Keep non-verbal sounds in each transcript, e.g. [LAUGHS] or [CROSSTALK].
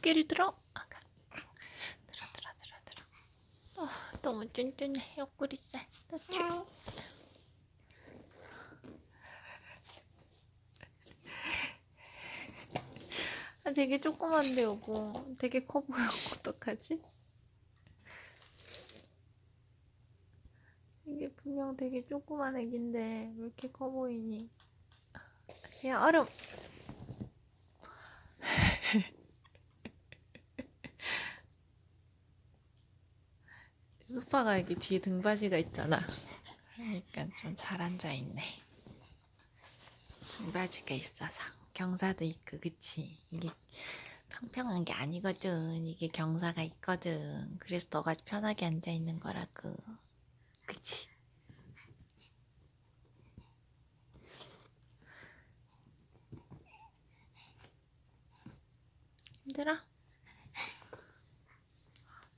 어깨를 들어. 아가. 들어 들어 들어 들어. 어, 너무 쫀쫀해 옆구리 살. 나 쭈. 아, 되게 조그만데 여보. 되게 커 보여. [LAUGHS] 어떡하지? 이게 분명 되게 조그만 애긴데 왜 이렇게 커 보이니? 그냥 얼음. 소파가 여기 뒤에 등받이가 있잖아. 그러니까 좀 잘 앉아 있네. 등받이가 있어서 경사도 있고 그치? 이게 평평한 게 아니거든. 이게 경사가 있거든. 그래서 너가 편하게 앉아 있는 거라고. 그치? 힘들어?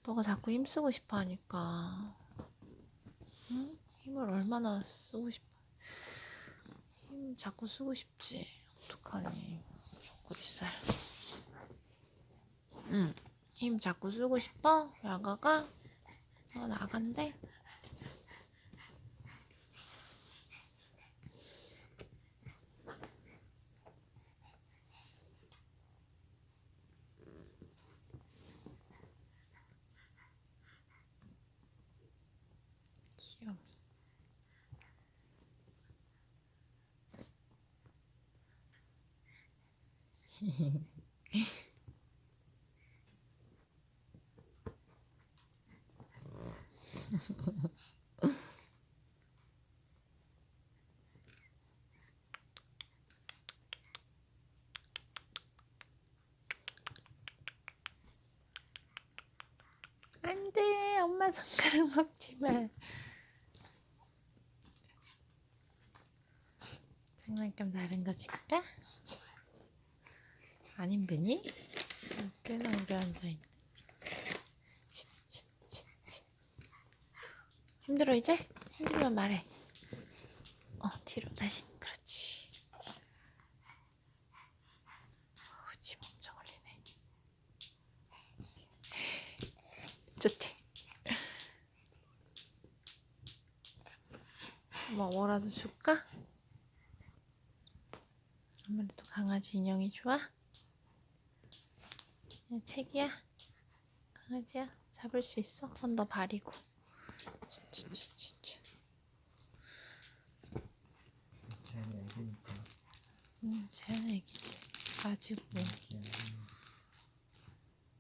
너가 자꾸 힘쓰고 싶어 하니까 응? 힘을 얼마나 쓰고 싶어 힘 자꾸 쓰고 싶지 어떡하니 옆구리살 응. 힘 자꾸 쓰고 싶어? 야가가? 너 나간대? 귀여워. 안 돼, 엄마 손가락 먹지 마. 장난감 다른 거 줄까? 안 힘드니? 오래 앉아있네. 힘들어 이제? 힘들면 말해. 어, 뒤로 다시. 그렇지. 어우, 침 엄청 흘리네. 좋대. 뭐 뭐라도 줄까? 아무래도 강아지 인형이 좋아? 야, 책이야? 강아지야? 잡을 수 있어? 그건 너 발이고. 쟤는 애기니까 응, 쟤는 애기지. 가지고.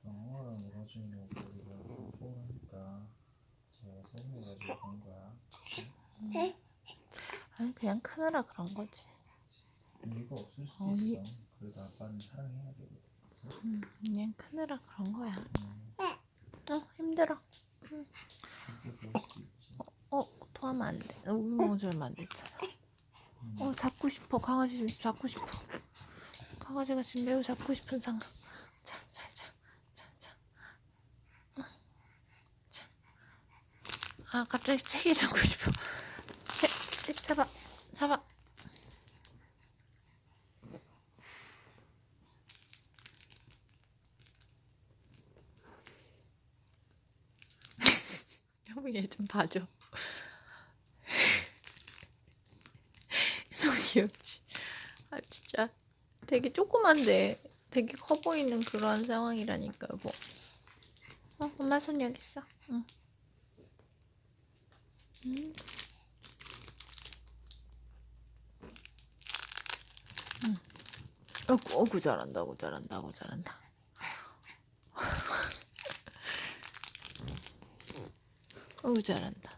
영어랑 울어주려고 우리가 소원하니까 제가 설명해가지고 그런 거야 아니, 그냥 크느라 그런 거지. 이유가 없을 수도 어, 이- 있어 그래도 아빠는 사랑해야 되거든 응, 그냥 크느라 그런 거야. 음, 어, 힘들어. 그렇게 볼수 있지 어, 토하면 안 돼. 우유 먹어주면 안 됐잖아. 어, 잡고 싶어. 강아지 좀 잡고 싶어. 강아지가 지금 매우 잡고 싶은 상황. 자, 자, 자, 자, 자. 어, 자. 아, 갑자기 책이 잡고 싶어. 책, 책 잡아, 잡아. 얘 좀 봐줘. [LAUGHS] 너무 귀엽지? 아 진짜 되게 조그만데 되게 커 보이는 그런 상황이라니까 여보. 어 엄마 손 여기 있어. 응. 응. 응. 어구 어구 잘한다 어구 잘한다 어구 잘한다. 어구 잘한다.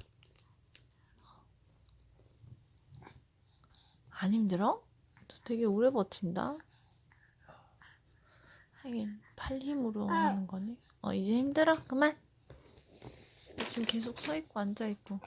안 힘들어? 너 되게 오래 버틴다. 하긴 팔 힘으로 하는 거네. 어 이제 힘들어? 그만. 지금 계속 서 있고 앉아 있고.